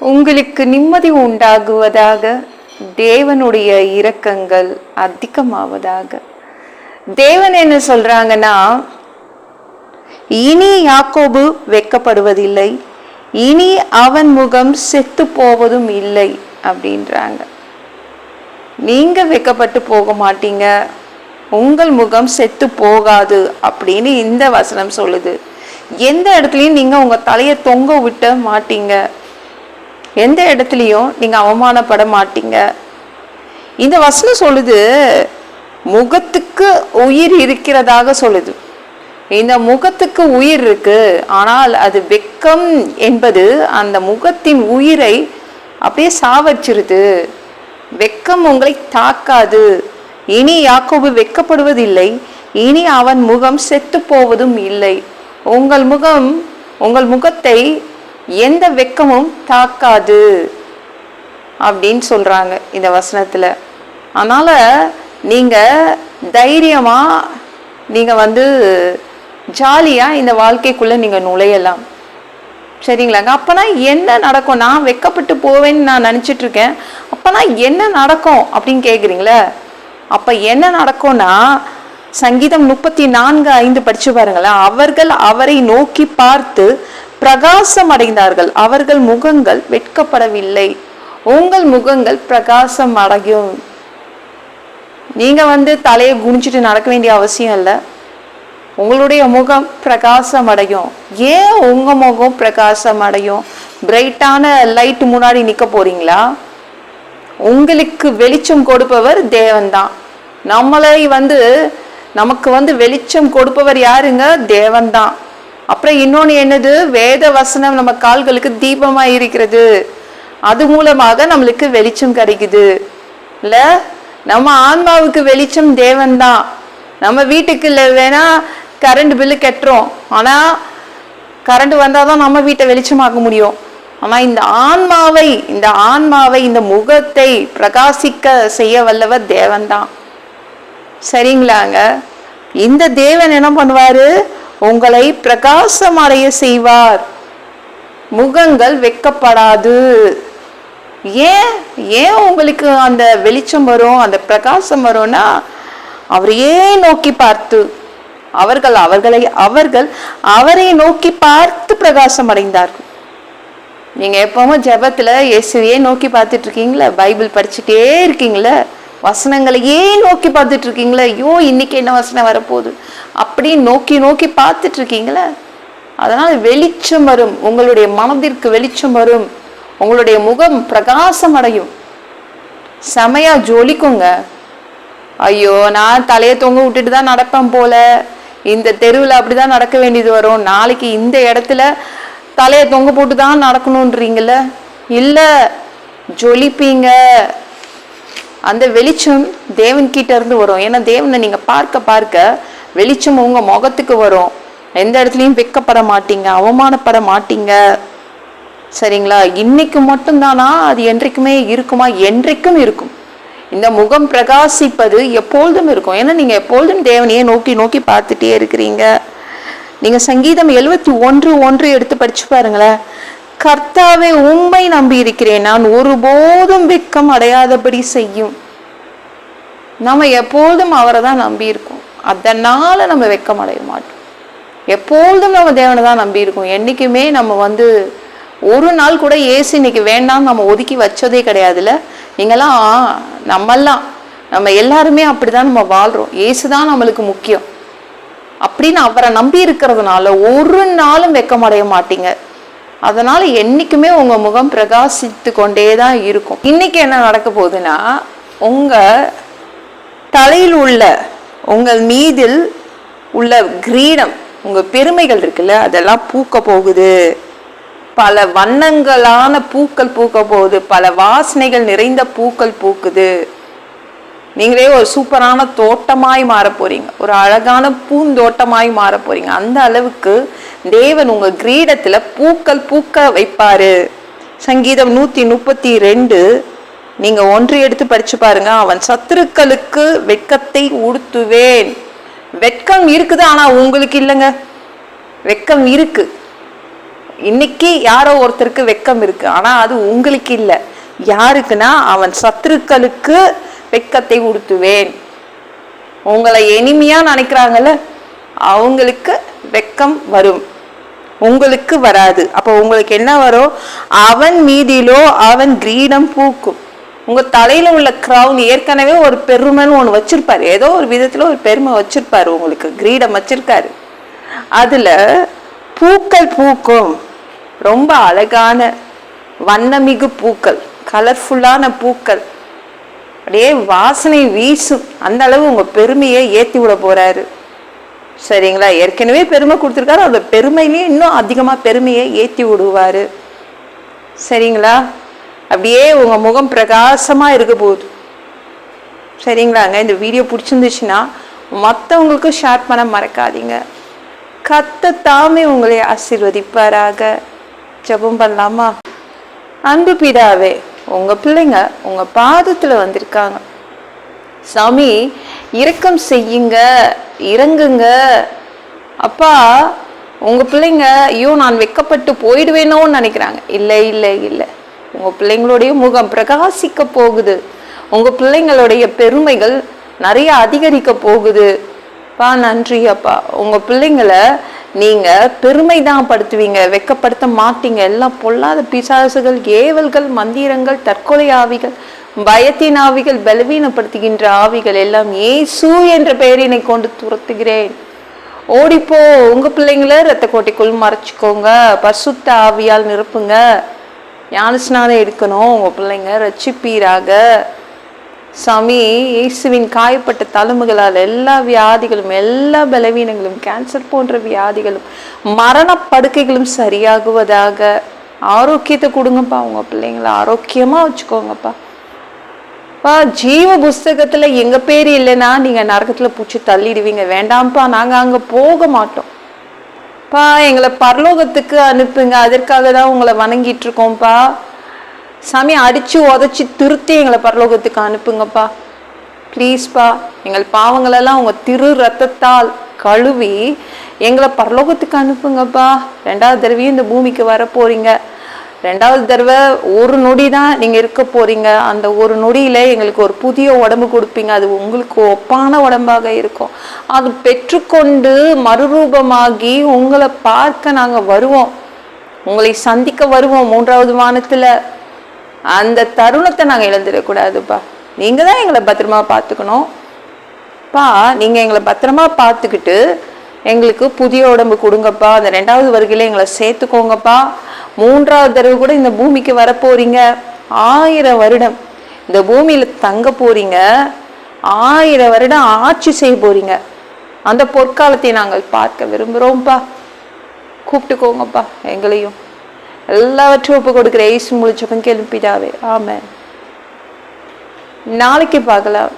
உங்களுக்கு நிம்மதி உண்டாகுவதாக தேவனுடைய இரக்கங்கள் அதிகமாவதாக. தேவன் என்ன சொல்றாங்கன்னா இனி யாக்கோபு வெட்கப்படுவதில்லை இனி அவன் முகம் செத்து போவதும் இல்லை அப்படின்றாங்க. நீங்க வெக்கப்பட்டு போக மாட்டீங்க உங்கள் முகம் செத்து போகாது அப்படின்னு இந்த வசனம் சொல்லுது. எந்த இடத்துலையும் நீங்க உங்க தலையை தொங்க விட்ட மாட்டீங்க. எந்த இடத்துலையும் நீங்கள் அவமானப்பட மாட்டீங்க. இந்த வசனம் சொல்லுது முகத்துக்கு உயிர் இருக்கிறதாக சொல்லுது. இந்த முகத்துக்கு உயிர் இருக்கு ஆனால் அது வெக்கம் என்பது அந்த முகத்தின் உயிரை அப்படியே சாவச்சிருது. வெக்கம் உங்களை தாக்காது. இனி யாக்கோபு வெக்கப்படுவதில்லை. இனி அவன் முகம் செத்து போவதும் இல்லை. உங்கள் முகம் உங்கள் முகத்தை எந்த வெக்கமும் தாக்காது. அப்படின்னு சொல்கிறாங்க இந்த வசனத்தில். அதனால் நீங்கள் தைரியமாக நீங்கள் வந்து ஜாலியாக இந்த வாழ்க்கைக்குள்ளே நீங்கள் நுழையலாம். சரிங்களாங்க அப்போனா என்ன நடக்கும்? நான் வெக்கப்பட்டு போவேன்னு நான் நினச்சிட்ருக்கேன். இருக்கேன் என்ன நடக்கும் அப்படின்னு கேட்குறீங்களே அப்போ என்ன நடக்கும்னா சங்கீதம் முப்பத்தி நான்கு ஐந்து படிச்சு பாருங்களேன். அவர்கள் அவரை நோக்கி பார்த்து பிரகாசம் அடைந்தார்கள் அவர்கள் முகங்கள் வெட்கப்படவில்லை. உங்கள் முகங்கள் பிரகாசம் அடையும் நீங்க வந்து தலையை குனிச்சிட்டு நடக்க வேண்டிய அவசியம் இல்லை. உங்களுடைய முகம் பிரகாசம் அடையும் ஏன் உங்க முகம் பிரகாசம் அடையும் பிரைட்டான லைட் முன்னாடி நிக்க போறீங்களா? உங்களுக்கு வெளிச்சம் கொடுப்பவர் தேவன்தான். நம்மளை வந்து நமக்கு வந்து வெளிச்சம் கொடுப்பவர் யாருங்க? தேவன்தான். அப்புறம் இன்னொன்று என்னது? வேத வசனம் நம்ம கால்களுக்கு தீபமாக இருக்கிறது. அது மூலமாக நம்மளுக்கு வெளிச்சம் கிடைக்குது. இல்லை? நம்ம ஆன்மாவுக்கு வெளிச்சம் தேவன்தான் நம்ம வீட்டுக்கு இல்லை வேணா கரண்ட் பில்லு கட்டுறோம். ஆனால் கரண்ட் வந்தாதான் நம்ம வீட்டை வெளிச்சமாக்க முடியும். ஆனால் இந்த ஆன்மாவை இந்த ஆன்மாவை இந்த முகத்தை பிரகாசிக்க செய்ய வல்லவர் தேவன்தான் சரிங்களாங்க? இந்த தேவன் என்ன பண்ணுவாரு? உங்களை பிரகாசம் அடைய செய்வார். முகங்கள் வெக்கப்படாது. ஏன்? ஏன் உங்களுக்கு அந்த வெளிச்சம் வரும் அந்த பிரகாசம் வரும்னா அவரையே நோக்கி பார்த்து அவர்கள் அவர்களை அவர்கள் அவரை நோக்கி பார்த்து பிரகாசம் அடைந்தார்கள். நீங்கள் எப்பவும் ஜபத்தில் இயேசுவையே நோக்கி பார்த்துட்டு இருக்கீங்களா? பைபிள் படிச்சுட்டே இருக்கீங்களா? வசனங்களையே நோக்கி பார்த்துட்டு இருக்கீங்களா ஐயோ இன்னைக்கு என்ன வசனம் வரப்போகுது? அப்படின்னு நோக்கி நோக்கி பார்த்துட்டு இருக்கீங்களா அதனால் வெளிச்சம் வரும். உங்களுடைய மனதிற்கு வெளிச்சம் வரும். உங்களுடைய முகம் பிரகாசம் அடையும். செமையா ஜொலிக்குங்க. ஐயோ நான் தலையை தொங்க விட்டுட்டு தான் நடப்பேன் போல. இந்த தெருவில் அப்படி தான் நடக்க வேண்டியது வரும். நாளைக்கு இந்த இடத்துல தலையை தொங்க போட்டு தான் நடக்கணுன்றீங்கள இல்லை ஜொலிப்பீங்க. அந்த வெளிச்சம் தேவன்கிட்ட இருந்து வரும். ஏன்னா தேவனை நீங்க பார்க்க பார்க்க வெளிச்சம் உங்க முகத்துக்கு வரும். எந்த இடத்துலையும் வெக்கப்பட மாட்டீங்க அவமானப்பட மாட்டீங்க. சரிங்களா? இன்னைக்கு மட்டும்தானா? அது என்றைக்குமே இருக்குமா? என்றைக்கும் இருக்கும். இந்த முகம் பிரகாசிப்பது எப்பொழுதும் இருக்கும். ஏன்னா நீங்க எப்பொழுதும் தேவனையே நோக்கி நோக்கி பார்த்துட்டே இருக்கிறீங்க. நீங்க சங்கீதம் எழுபத்தி ஒன்று ஒன்று எடுத்து படிச்சு பாருங்களேன். கர்த்தாவே உண்மை நம்பி இருக்கிறேன் நான் ஒருபோதும் வெட்கம் அடையாதபடி செய்யும். நம்ம எப்பொழுதும் அவரை தான் நம்பி இருக்கோம் அதனால நம்ம வெக்கம் அடைய மாட்டோம். எப்பொழுதும் நம்ம தேவனை தான் நம்பி இருக்கோம் என்னைக்குமே நம்ம வந்து ஒரு நாள் கூட ஏசு இன்னைக்கு வேண்டாம் நம்ம ஒதுக்கி வச்சதே கிடையாதுல்ல? நீங்களாம் நம்மெல்லாம் நம்ம எல்லாருமே அப்படிதான் நம்ம வாழ்கிறோம் ஏசு தான் நம்மளுக்கு முக்கியம். அப்படின்னு அவரை நம்பி இருக்கிறதுனால ஒரு நாளும் வெக்கமடைய மாட்டீங்க. அதனால் என்றைக்குமே உங்கள் முகம் பிரகாசித்து கொண்டே தான் இருக்கும். இன்றைக்கி என்ன நடக்க போகுதுன்னா உங்கள் தலையில் உள்ள உங்கள் மீதில் உள்ள கிரீடம் உங்கள் பெருமைகள் இருக்குல்ல அதெல்லாம் பூக்க போகுது. பல வண்ணங்களான பூக்கள் பூக்க போகுது. பல வாசனைகள் நிறைந்த பூக்கள் பூக்குது. நீங்களே ஒரு சூப்பரான தோட்டமாய் மாற போறீங்க. ஒரு அழகான பூந்தோட்டமாய் மாற போறீங்க. அந்த அளவுக்கு தேவன் உங்க கிரீடத்துல பூக்கள் பூக்க வைப்பாரு. சங்கீதம் நூத்தி முப்பத்தி ரெண்டு. நீங்க ஒன்று எடுத்து படிச்சு பாருங்க. அவன் சத்துருக்களுக்கு வெட்கத்தை உடுத்துவேன் வெட்கம் இருக்குது ஆனா உங்களுக்கு இல்லைங்க. வெட்கம் இருக்கு. இன்னைக்கு யாரோ ஒருத்தருக்கு வெக்கம் இருக்கு ஆனா அது உங்களுக்கு இல்லை. யாருக்குன்னா அவன் சத்துருக்களுக்கு வெக்கத்தை உடுத்துவேன் உங்களை இனிமையா நினைக்கிறாங்கல்ல அவங்களுக்கு வெக்கம் வரும். உங்களுக்கு வராது. அப்போ உங்களுக்கு என்ன வரும்? அவன் மீதிலோ அவன் கிரீடம் பூக்கும். உங்கள் தலையில் உள்ள க்ரௌன் ஏற்கனவே ஒரு பெருமைன்னு ஒன்று வச்சுருப்பார். ஏதோ ஒரு விதத்தில் ஒரு பெருமை வச்சுருப்பார் உங்களுக்கு. கிரீடம் வச்சுருக்காரு. அதில் பூக்கள் பூக்கும். ரொம்ப அழகான வண்ணமிகு பூக்கள். கலர்ஃபுல்லான பூக்கள். அப்படியே வாசனை வீசும். அந்த அளவு உங்கள் பெருமையை ஏற்றி விட போகிறாரு சரிங்களா? ஏற்கனவே பெருமை கொடுத்துருக்காரு. அந்த பெருமையிலேயே இன்னும் அதிகமாக பெருமையை ஏற்றி விடுவார். சரிங்களா? அப்படியே உங்கள் முகம் பிரகாசமாக இருக்க போகுது. சரிங்களாங்க? இந்த வீடியோ பிடிச்சிருந்துச்சுன்னா மற்றவங்களுக்கும் ஷேர் பண்ண மறக்காதீங்க. கத்த தாமே உங்களை ஆசீர்வதிப்பாராக. ஜெபம் பண்ணலாமா? அன்பு பிதாவே உங்கள் பிள்ளைங்க உங்கள் பாதத்தில் வந்திருக்காங்க. சாமி இரக்கம் செய்யுங்க இறங்குங்க. அப்பா உங்க பிள்ளைங்க ஐயோ நான் வெக்கப்பட்டு போயிடுவேனோன்னு நினைக்கிறாங்க. இல்லை இல்லை இல்லை. உங்க பிள்ளைங்களுடைய முகம் பிரகாசிக்க போகுது. உங்க பிள்ளைங்களுடைய பெருமைகள் நிறைய அதிகரிக்க போகுது. பா நன்றி அப்பா. உங்க பிள்ளைங்களை நீங்க பெருமை தான் படுத்துவீங்க. வெக்கப்படுத்த மாட்டீங்க. எல்லாம் பொல்லாத பிசாசுகள் ஏவல்கள் மந்திரங்கள் தற்கொலை ஆவிகள் பயத்தின் ஆவிகள் பலவீனப்படுத்துகின்ற ஆவிகள் எல்லாம் இயேசு என்ற பெயரினை கொண்டு துரத்துகிறேன். ஓடிப்போ உங்க பிள்ளைங்கள ரத்த கோட்டைக்குள் மறைச்சிக்கோங்க. பசுத்த ஆவியால் நிரப்புங்க. ஞானஸ்நானம் எடுக்கணும் உங்க பிள்ளைங்க ரட்சிப்பீராக சாமி இயேசுவின் காயப்பட்ட தழும்புகளால் எல்லா வியாதிகளும் எல்லா பலவீனங்களும் கேன்சர் போன்ற வியாதிகளும் மரண படுக்கைகளும் சரியாகுவதாக. ஆரோக்கியத்தை கொடுங்கப்பா உங்கள் பிள்ளைங்கள ஆரோக்கியமாக வச்சுக்கோங்கப்பா. ஜீவ புஸ்தகத்தில் எங்கள் பேர் இல்லைன்னா நீங்கள் நரகத்தில் பூச்சி தள்ளிடுவீங்க. வேண்டாம்ப்பா நாங்கள் அங்கே போக மாட்டோம். பா எங்களை பரலோகத்துக்கு அனுப்புங்க. அதற்காக தான் உங்களை வணங்கிட்டு இருக்கோம்ப்பா. சாமி அடித்து உதச்சி திருத்தி எங்களை பரலோகத்துக்கு அனுப்புங்கப்பா. ப்ளீஸ்ப்பா எங்கள் பாவங்களெல்லாம் உங்கள் திரு ரத்தத்தால் கழுவி எங்களை பரலோகத்துக்கு அனுப்புங்கப்பா. ரெண்டாவது தடவையும் இந்த பூமிக்கு வர போறீங்க ரெண்டாவது தடவை ஒரு நொடி தான் நீங்கள் இருக்க போறீங்க. அந்த ஒரு நொடியில் எங்களுக்கு ஒரு புதிய உடம்பு கொடுப்பீங்க. அது உங்களுக்கு ஒப்பான உடம்பாக இருக்கும். அது பெற்றுக்கொண்டு மறுரூபமாகி உங்களை பார்க்க நாங்கள் வருவோம். உங்களை சந்திக்க வருவோம் மூன்றாவது வானத்தில். அந்த தருணத்தை நாங்கள் இழந்துடக்கூடாதுப்பா. நீங்கள் தான் எங்களை பத்திரமா பார்த்துக்கணும். பா நீங்கள் எங்களை பத்திரமா பார்த்துக்கிட்டு எங்களுக்கு புதிய உடம்பு கொடுங்கப்பா. அந்த ரெண்டாவது வருகையில் எங்களை சேர்த்துக்கோங்கப்பா. மூன்றாவது தடவை கூட இந்த பூமிக்கு வரப்போறீங்க. ஆயிரம் வருடம். இந்த பூமியில தங்க போறீங்க. ஆயிரம் வருடம் ஆட்சி செய்ய போறீங்க. அந்த பொற்காலத்தை நாங்கள் பார்க்க விரும்புகிறோம்ப்பா கூப்பிட்டுக்கோங்கப்பா எங்களையும். எல்லாவற்றையும் ஒப்பு கொடுக்குற ஏசு முழிச்சப்பன் கேள்விப்பிதாவே ஆமாம் நாளைக்கு பார்க்கலாம்.